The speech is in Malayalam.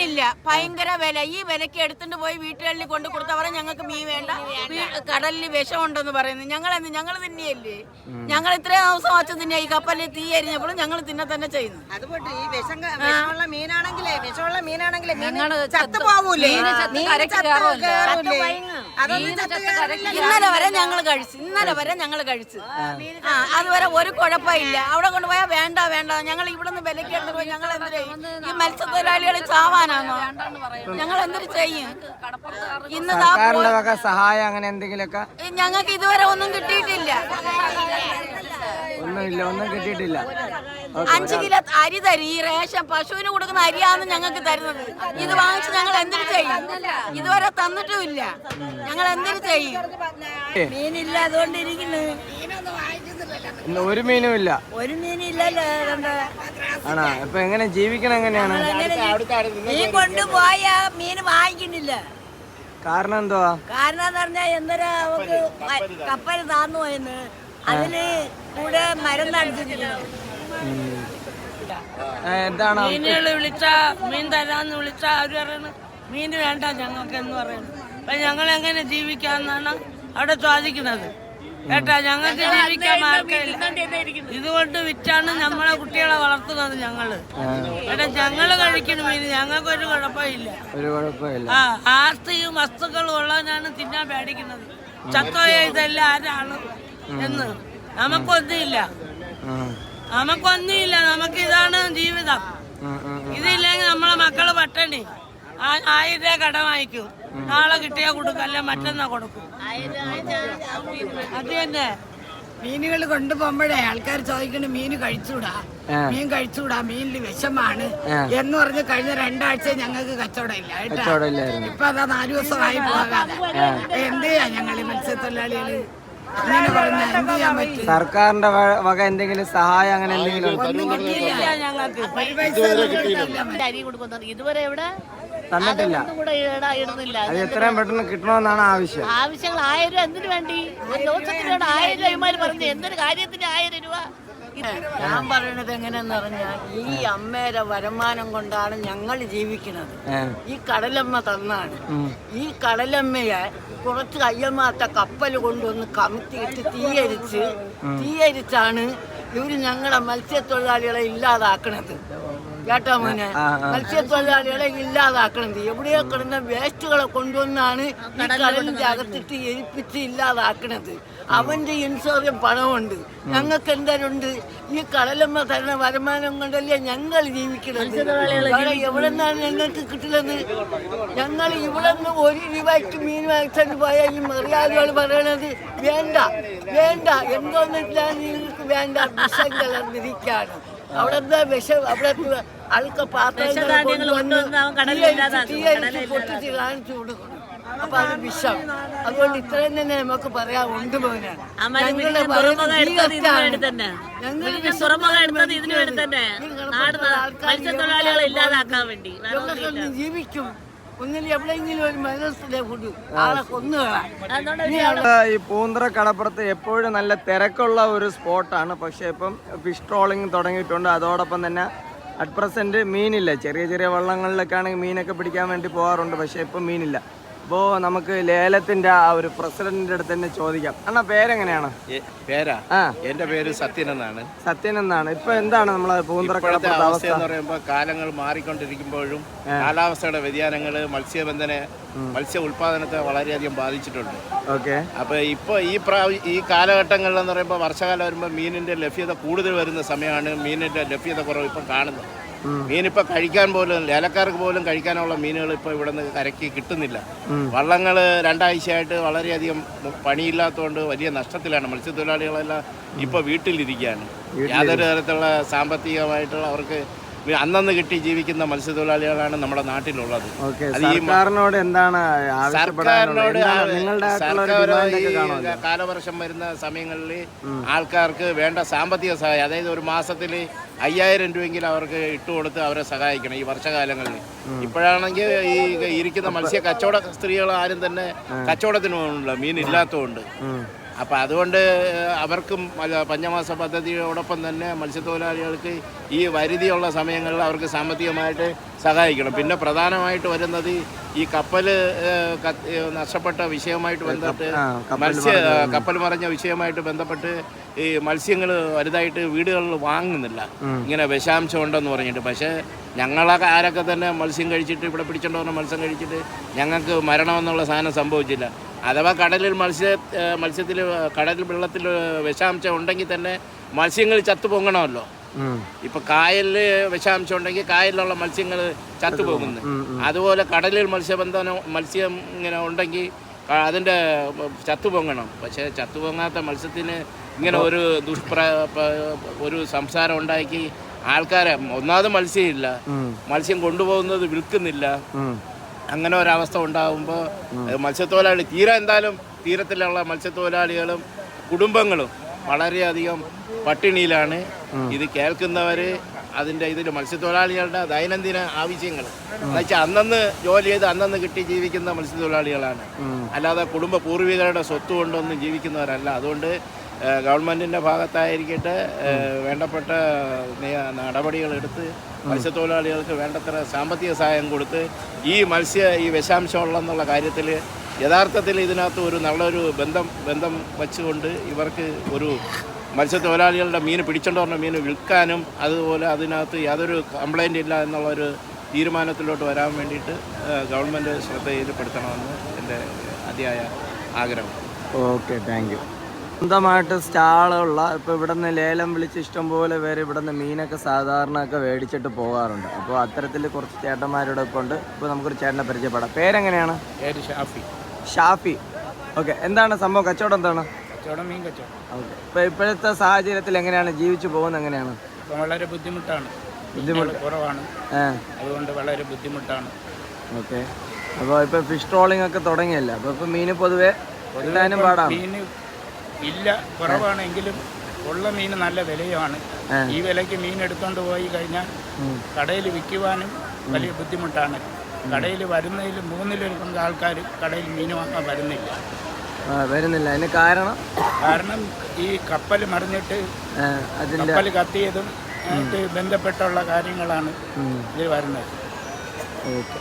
മീനില്ല ഭയങ്കര വില. ഈ വിലക്ക് എടുത്തിട്ട് പോയി വീട്ടുകളിൽ കൊണ്ട് കൊടുത്തവരെ ഞങ്ങൾക്ക് മീൻ വേണ്ട. കടലിൽ വിഷമുണ്ടെന്ന് പറയുന്നു. ഞങ്ങൾ എന്ത് ഞങ്ങൾ തിന്നിയല്ലേ ഞങ്ങൾ ഇത്രയും ദിവസം വച്ച് തിന്നിയ ഈ കപ്പലിൽ തീ എരിഞ്ഞപ്പോഴും ഞങ്ങൾ തിന്നെ തന്നെ ചെയ്യുന്നു അതുകൊണ്ട് ഈ വിഷം വിഷമുള്ള മീനാണെങ്കിലേ വിഷമുള്ള മീനാണെങ്കിലേ ഞങ്ങൾ ചത്തു പോവൂലേ? ഇന്നലെ വരെ ഞങ്ങൾ കഴിച്ചു ഇന്നലെ വരെ ഞങ്ങൾ കഴിച്ചു. ആ അതുവരെ ഒരു കുഴപ്പമില്ല. അവിടെ കൊണ്ടുപോയാൽ വേണ്ട വേണ്ട. ഞങ്ങൾ വിലക്ക് എടുത്ത് പോയി ഞങ്ങൾ എന്തിനാ ചെയ്യും? ഈ മത്സ്യത്തൊഴിലാളികൾ ചാവാനാണോ ഞങ്ങൾ എന്തിനു ചെയ്യും? ഇന്ന് സഹായം അങ്ങനെ എന്തെങ്കിലുമൊക്കെ? ഞങ്ങൾക്ക് ഇതുവരെ ഒന്നും കിട്ടിയിട്ടില്ല. ഒന്നുമില്ല ഒന്നും കിട്ടിയിട്ടില്ല. അഞ്ച് കിലോ അരി തരും ഈ റേഷൻ പശുവിന് കൊടുക്കുന്ന അരിയാണ് ഞങ്ങൾക്ക് തരുന്നത്. ഇത് വാങ്ങിച്ച് ഞങ്ങൾ എന്തിനു ചെയ്യും? ഇതുവരെ തന്നിട്ടുമില്ല. ഞങ്ങൾ എന്തിനു ചെയ്യും? മീനില്ല അതുകൊണ്ട് ഇരിക്കുന്നു ഇന്ന് ഒരു മീനും ഇല്ല. ഒരു മീനും ഇല്ലല്ലോ ആണോ? ഇപ്പൊ എങ്ങനെ ജീവിക്കണം എങ്ങനെയാണ്? മീൻ കൊണ്ടുപോയ മീൻ വാങ്ങിക്കുന്നില്ല. കാരണം എന്തുവാ? കാരണം എന്ന് പറഞ്ഞാൽ എന്തൊരു കപ്പൽ താന്നു പോയെന്ന്. അതിൽ കൂടെ മരുന്നടിച്ചിരിക്കുന്നു ഏ, എന്താണ് മീനുകൾ വിളിച്ച മീൻ തരാന്ന് വിളിച്ച അവർ പറയുന്നത് മീൻ വേണ്ട ഞങ്ങൾക്ക് എന്ന് പറയുന്നു. അപ്പൊ ഞങ്ങൾ എങ്ങനെ ജീവിക്കാന്നാണ് അവിടെ ചോദിക്കുന്നത്. കേട്ടാ ഞങ്ങൾക്ക് ജീവിക്കാൻ മാർഗമില്ല ഇതുകൊണ്ട് വിറ്റാണ് നമ്മളെ കുട്ടികളെ വളർത്തുന്നത് ഞങ്ങൾ. കേട്ടാ ഞങ്ങൾ കഴിക്കുന്ന മീൻ. ഞങ്ങൾക്ക് ഒരു കുഴപ്പമില്ല. ഒരു കുഴപ്പമില്ല. ആ ആസ്തിയും വസ്തുക്കളും ഉള്ളവനാണ് തിന്നാൻ പേടിക്കുന്നത്. ചത്തോയ ഇതെല്ലാം ആരാണ്? എന്ന്. നമുക്കൊന്നുമില്ല നമുക്കൊന്നുമില്ല നമുക്ക് ഇതാണ് ജീവിതം. ഇതില്ലെങ്കിൽ നമ്മളെ മക്കൾ പട്ടണി. ആ- ആയിരം രൂപ കടം വാങ്ങിക്കും. നാളെ കിട്ടിയാ കൊടുക്കും. അല്ല മറ്റന്നാ കൊടുക്കും. അത് തന്നെ. മീനുകൾ കൊണ്ടുപോകുമ്പോഴേ ആൾക്കാർ ചോദിക്കണ മീൻ കഴിച്ചൂടാ. മീൻ കഴിച്ചൂടാ. മീനിൽ വിഷമാണ്. എന്ന് പറഞ്ഞ് കഴിഞ്ഞ രണ്ടാഴ്ച ഞങ്ങൾക്ക് കച്ചവടം ഇല്ല കേട്ടാ? ഇപ്പൊ അതാ നാലു ദിവസമായി പോകാതെ. എന്ത് ചെയ്യാ ഞങ്ങൾ മത്സ്യത്തൊഴിലാളികൾ? സർക്കാരിന്റെ വക എന്തെങ്കിലും സഹായം അങ്ങനെ എന്തെങ്കിലും ഉണ്ടോ? കിട്ടിയില്ല ഞങ്ങൾക്ക്. ഒരു പൈസ കിട്ടിയില്ല. അരി കൊടുക്കുന്നത് ഇതുവരെ എവിടെ തന്നിട്ടില്ല. അത് എത്രയും പെട്ടെന്ന് കിട്ടണമെന്നാണ് ആവശ്യം. ആവശ്യങ്ങൾ ആയിരം രൂപ എന്തിനു വേണ്ടി? ഒരു ആയിരം രൂപമാര് പറഞ്ഞു എന്തൊരു കാര്യത്തിന് ആയിരം രൂപ? ഞാൻ പറയണത് എങ്ങനെയെന്ന് പറഞ്ഞാൽ ഈ അമ്മയുടെ വരുമാനം കൊണ്ടാണ് ഞങ്ങൾ ജീവിക്കുന്നത്. ഈ കടലമ്മ തന്നാണ്. ഈ കടലമ്മയെ കുറച്ച് കയ്യമാത്ത കപ്പൽ കൊണ്ടുവന്ന് കമത്തിയിട്ട് തീയരിച്ച് തീയരിച്ചാണ് ഇവർ ഞങ്ങളുടെ മത്സ്യത്തൊഴിലാളികളെ ഇല്ലാതാക്കണത്. കേട്ടോ മോനെ. മത്സ്യത്തൊഴിലാളികളെ ഇല്ലാതാക്കണം. എവിടെയോ കിടന്ന വേസ്റ്റുകളെ കൊണ്ടുവന്നാണ് ഈ കടലിന്റെ അകത്തിട്ട് എരിപ്പിച്ച് ഇല്ലാതാക്കണത്. അവന്റെ ഇൻഷുറൻസ് പണമുണ്ട്. ഞങ്ങൾക്ക് എന്തായാലുണ്ട്? ഈ കടലമ്മ തരുന്ന വരുമാനം കൊണ്ടല്ലേ ഞങ്ങൾ ജീവിക്കുന്നത് എവിടെ നിന്നാണ് ഞങ്ങൾക്ക് കിട്ടുന്നത്? ഞങ്ങൾ ഇവിടെ നിന്ന് ഒരു രൂപയ്ക്ക് മീൻ വാങ്ങിച്ചു പോയാൽ ഈ മറിയാദികൾ പറയണത് വേണ്ട വേണ്ട. എന്തോന്നില്ല നിങ്ങൾക്ക് വേണ്ട? വിഷം കലർന്നിരിക്കാണ് അവിടെ എന്താ വിഷം അവിടെ അഴുക്ക പൊട്ടിച്ച് കാണിച്ചു കൊടുക്കണം. അപ്പൊ അത് വിഷം. അതുകൊണ്ട് ഇത്രയും തന്നെ നമുക്ക് പറയാം ഉണ്ട് ഞങ്ങൾ കിടന്ന് ജീവിക്കും. ഒന്നിൽ എവിടെയെങ്കിലും ഒരു മനസ്സിലെ ആളെ ഈ പൂന്തറ കടപ്പുറത്ത് എപ്പോഴും നല്ല തിരക്കുള്ള ഒരു സ്പോട്ടാണ്. പക്ഷെ ഇപ്പം ഫിഷ് ട്രോളിങ് തുടങ്ങിയിട്ടുണ്ട്. അതോടൊപ്പം തന്നെ അറ്റ് പ്രസന്റ് മീനില്ല. ചെറിയ ചെറിയ വള്ളങ്ങളിലൊക്കെ ആണെങ്കിൽ മീനൊക്കെ പിടിക്കാൻ വേണ്ടി പോകാറുണ്ട്. പക്ഷെ ഇപ്പം മീനില്ല. അപ്പോൾ നമുക്ക് ലേലത്തിന്റെ ആ ഒരു പ്രസിഡന്റിന്റെ അടുത്ത് തന്നെ ചോദിക്കാം. അണ്ണാ പേരെങ്ങനെയാണ്? പേരാ? ആ. എന്റെ പേര് സത്യൻ എന്നാണ്. സത്യൻ എന്നാണ്. ഇപ്പൊ എന്താണ് നമ്മളെ പൂന്തറ അവസ്ഥ അവസ്ഥ എന്ന് പറയുമ്പോൾ കാലങ്ങൾ മാറിക്കൊണ്ടിരിക്കുമ്പോഴും കാലാവസ്ഥയുടെ വ്യതിയാനങ്ങൾ മത്സ്യബന്ധന മത്സ്യ ഉൽപാദനത്തെ വളരെയധികം ബാധിച്ചിട്ടുണ്ട്. ഓക്കെ. അപ്പൊ ഇപ്പൊ ഈ പ്രാവ ഈ കാലഘട്ടങ്ങളിലെന്ന് പറയുമ്പോൾ വർഷകാലം വരുമ്പോൾ മീനിന്റെ ലഭ്യത കൂടുതൽ വരുന്ന സമയമാണ് മീനിന്റെ ലഭ്യത കുറവ് ഇപ്പം കാണുന്നത്. മീനിപ്പോൾ കഴിക്കാൻ പോലും ലേലക്കാർക്ക് പോലും കഴിക്കാനുള്ള മീനുകൾ ഇപ്പോൾ ഇവിടെ നിന്ന് കരയ്ക്ക് കിട്ടുന്നില്ല. വള്ളങ്ങൾ രണ്ടാഴ്ചയായിട്ട് വളരെയധികം പണിയില്ലാത്തതുകൊണ്ട് വലിയ നഷ്ടത്തിലാണ്. മത്സ്യത്തൊഴിലാളികളെല്ലാം ഇപ്പോൾ വീട്ടിലിരിക്കുകയാണ്. യാതൊരു തരത്തിലുള്ള സാമ്പത്തികമായിട്ടുള്ള അവർക്ക് അന്നന്ന് കിട്ടി ജീവിക്കുന്ന മത്സ്യത്തൊഴിലാളികളാണ് നമ്മുടെ നാട്ടിലുള്ളത്. സർക്കാരിനോട് എന്താണ് സർക്കാരിനോട് സർക്കാർ ഈ കാലവർഷം വരുന്ന സമയങ്ങളിൽ ആൾക്കാർക്ക് വേണ്ട സാമ്പത്തിക സഹായം അതായത് ഒരു മാസത്തിൽ അയ്യായിരം രൂപയെങ്കിലും അവർക്ക് ഇട്ടുകൊടുത്ത് അവരെ സഹായിക്കണം ഈ വർഷകാലങ്ങളിൽ. ഇപ്പോഴാണെങ്കിൽ ഈ ഇരിക്കുന്ന മത്സ്യ കച്ചവട സ്ത്രീകൾ ആരും തന്നെ കച്ചവടത്തിന് പോകുന്നില്ല മീൻ ഇല്ലാത്തതുകൊണ്ട്. അപ്പം അതുകൊണ്ട് അവർക്കും പഞ്ചമാസ പദ്ധതിയോടൊപ്പം തന്നെ മത്സ്യത്തൊഴിലാളികൾക്ക് ഈ വരുതിയുള്ള സമയങ്ങളിൽ അവർക്ക് സാമ്പത്തികമായിട്ട് സഹായിക്കണം. പിന്നെ പ്രധാനമായിട്ട് വരുന്നത് ഈ കപ്പൽ നഷ്ടപ്പെട്ട വിഷയവുമായിട്ട് ബന്ധപ്പെട്ട് മത്സ്യ കപ്പൽ മറിഞ്ഞ വിഷയവുമായിട്ട് ബന്ധപ്പെട്ട് ഈ മത്സ്യങ്ങൾ വലുതായിട്ട് വീടുകളിൽ വാങ്ങുന്നില്ല. ഇങ്ങനെ വിഷാംശം ഉണ്ടെന്ന് പറഞ്ഞിട്ട്. പക്ഷേ ഞങ്ങളൊക്കെ ആരൊക്കെ തന്നെ മത്സ്യം കഴിച്ചിട്ട് ഇവിടെ പിടിച്ചോണ്ട് വന്ന മത്സ്യം കഴിച്ചിട്ട് ഞങ്ങൾക്ക് മരണമെന്നുള്ള സാധനം സംഭവിച്ചില്ല. അഥവാ കടലിൽ മത്സ്യ മത്സ്യത്തിൽ കടലിൽ വെള്ളത്തിൽ വിഷാംശം ഉണ്ടെങ്കിൽ തന്നെ മത്സ്യങ്ങൾ ചത്തു പൊങ്ങണമല്ലോ. ഇപ്പൊ കായലിൽ വിഷാംശം ഉണ്ടെങ്കിൽ കായലിലുള്ള മത്സ്യങ്ങൾ ചത്തുപോകുന്നു. അതുപോലെ കടലിൽ മത്സ്യബന്ധനം മത്സ്യം ഇങ്ങനെ ഉണ്ടെങ്കിൽ അതിന്റെ ചത്തുപൊങ്ങണം. പക്ഷേ ചത്തുപൊങ്ങാത്ത മത്സ്യത്തിന് ഇങ്ങനെ ഒരു ദുഷ്പ്ര ഒരു സംസാരം ഉണ്ടാക്കി ആൾക്കാരെ ഒന്നാമത് മത്സ്യമില്ല. മത്സ്യം കൊണ്ടുപോകുന്നത് വിൽക്കുന്നില്ല. അങ്ങനെ ഒരവസ്ഥ ഉണ്ടാകുമ്പോൾ മത്സ്യത്തൊഴിലാളി തീരെ എന്തായാലും തീരത്തിലുള്ള മത്സ്യത്തൊഴിലാളികളും കുടുംബങ്ങളും വളരെയധികം പട്ടിണിയിലാണ്. ഇത് കേൾക്കുന്നവർ അതിന്റെ ഇതിൽ മത്സ്യത്തൊഴിലാളികളുടെ ദൈനംദിന ആവശ്യങ്ങൾ. എന്നുവെച്ചാൽ അന്നന്ന് ജോലി ചെയ്ത് അന്നന്ന് കിട്ടി ജീവിക്കുന്ന മത്സ്യത്തൊഴിലാളികളാണ്. അല്ലാതെ കുടുംബ പൂർവികരുടെ സ്വത്ത് കൊണ്ടൊന്നും ജീവിക്കുന്നവരല്ല. അതുകൊണ്ട് ഗവൺമെന്റിന്റെ ഗവൺമെന്റിന്റെ ഭാഗത്തായിരിക്കട്ടെ വേണ്ടപ്പെട്ട നടപടികൾ എടുത്ത് മത്സ്യത്തൊഴിലാളികൾക്ക് വേണ്ടത്ര സാമ്പത്തിക സഹായം കൊടുത്ത് ഈ മത്സ്യ ഈ വിഷാംശമുള്ളെന്നുള്ള കാര്യത്തിൽ യഥാർത്ഥത്തിൽ ഇതിനകത്ത് ഒരു നല്ലൊരു ബന്ധം ബന്ധം വെച്ചുകൊണ്ട് ഇവർക്ക് ഒരു മത്സ്യത്തൊഴിലാളികളുടെ മീൻ പിടിച്ചോണ്ട് പറഞ്ഞ മീൻ വിൽക്കാനും അതുപോലെ അതിനകത്ത് യാതൊരു കംപ്ലൈന്റ് ഇല്ല എന്നുള്ളൊരു തീരുമാനത്തിലോട്ട് വരാൻ വേണ്ടിയിട്ട് ഗവൺമെന്റ് ശ്രദ്ധയിൽപ്പെടുത്തണമെന്ന് എന്റെ അതിയായ ആഗ്രഹം. Okay thank you. സ്വന്തമായിട്ട് സ്റ്റാളുള്ള ഇപ്പോൾ ഇവിടുന്ന് ലേലം വിളിച്ച് ഇഷ്ടംപോലെ പേര് ഇവിടുന്ന് മീനൊക്കെ സാധാരണ ഒക്കെ മേടിച്ചിട്ട് പോകാറുണ്ട്. അപ്പോൾ അത്തരത്തിൽ കുറച്ച് ചേട്ടന്മാരുടെ ഇപ്പോൾ ഉണ്ട്. ഇപ്പോൾ നമുക്കൊരു ചേട്ടനെ പരിചയപ്പെടാം. പേരെങ്ങനെയാണ്? പേര് ഷാഫി. ഷാഫി. ഓക്കെ എന്താണ് സംഭവം? കച്ചവടം എന്താണ്? കച്ചവടം മീൻ കച്ചവടം. ഓക്കെ. ഇപ്പോൾ ഇപ്പോഴത്തെ സാഹചര്യത്തിൽ എങ്ങനെയാണ് ജീവിച്ചു പോകുന്നത് എങ്ങനെയാണ്? വളരെ ബുദ്ധിമുട്ടാണ്. ബുദ്ധിമുട്ട്. കുറവാണ്. അതുകൊണ്ട് വളരെ ബുദ്ധിമുട്ടാണ്. ഓക്കെ. അപ്പോൾ ഇപ്പോൾ ഫിഷ് ട്രോളിംഗ് ഒക്കെ തുടങ്ങിയല്ലോ? അപ്പോൾ ഇപ്പോൾ മീൻ പൊതുവെ കിട്ടാനും പാടാണ്? മീൻ ഇല്ല കുറവാണെങ്കിലും ഉള്ള മീൻ നല്ല വിലയുമാണ്. ഈ വിലയ്ക്ക് മീൻ എടുത്തുകൊണ്ട് പോയി കഴിഞ്ഞാൽ കടയിൽ വിൽക്കുവാനും വലിയ ബുദ്ധിമുട്ടാണ്. കടയിൽ വരുന്നതിൽ മൂന്നിലൊരു പങ്ക് ആൾക്കാർ കടയിൽ മീൻ വാങ്ങാൻ വരുന്നില്ല. വരുന്നില്ല. അതിന് കാരണം? കാരണം ഈ കപ്പൽ മറിഞ്ഞിട്ട് അതിന്റെ കപ്പൽ കത്തിയതും ആയിട്ട് ബന്ധപ്പെട്ടുള്ള കാര്യങ്ങളാണ് ഇതിൽ വരുന്നത്. ഓക്കെ.